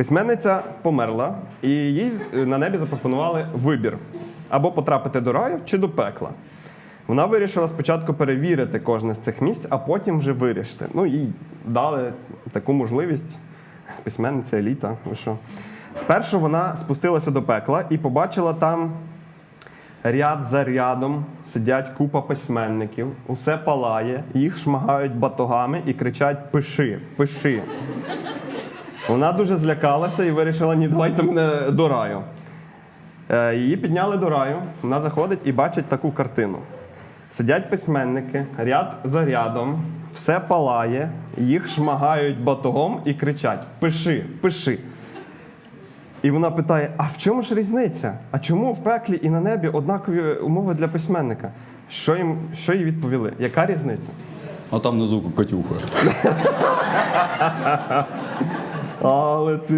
Письменниця померла, і їй на небі запропонували вибір: або потрапити до раю чи до пекла. Вона вирішила спочатку перевірити кожне з цих місць, а потім вже вирішити. Ну, їй дали таку можливість. Письменниця еліта. Ви що? Спершу вона спустилася до пекла і побачила там ряд за рядом сидять купа письменників, усе палає, їх шмагають батогами і кричать Пиши, пиши. Вона дуже злякалася і вирішила, ні, давайте мене до раю. Е, Її підняли до раю, вона заходить і бачить таку картину. Сидять письменники, ряд за рядом, все палає, їх шмагають батогом і кричать: Пиши, пиши. І вона питає: а в чому ж різниця? А чому в пеклі і на небі однакові умови для письменника? Що їм що їй відповіли? Яка різниця? А там внизу Катюха. Але ти.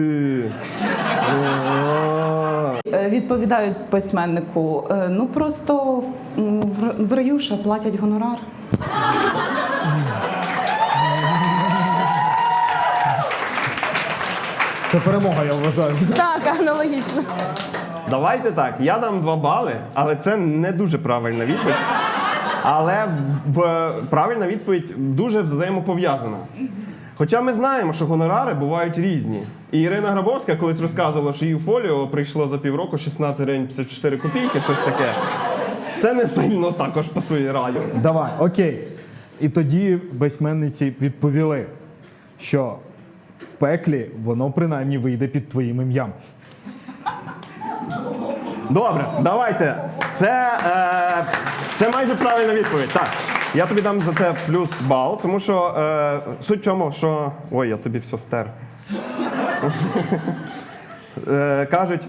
Е, Відповідають письменнику, е, ну просто в- м, в- в раю ще платять гонорар. Це перемога, я вважаю. Так, аналогічно. Давайте так, я дам два бали, але це не дуже правильна відповідь. Але в, в- правильна відповідь дуже взаємопов'язана. Хоча ми знаємо, що гонорари бувають різні. І Ірина Грабовська колись розказувала, що у фоліо прийшло за півроку 16 гривень 54 копійки, щось таке. Це не сильно також пасує раю. Давай, окей. І тоді письменниці відповіли, що в пеклі воно принаймні вийде під твоїм ім'ям. Добре, давайте. Це, е, це майже правильна відповідь. Так. Я тобі дам за це плюс бал, тому що е, суть в чому, що. Ой, я тобі все стер. Е, кажуть,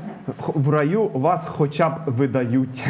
в раю вас хоча б видають.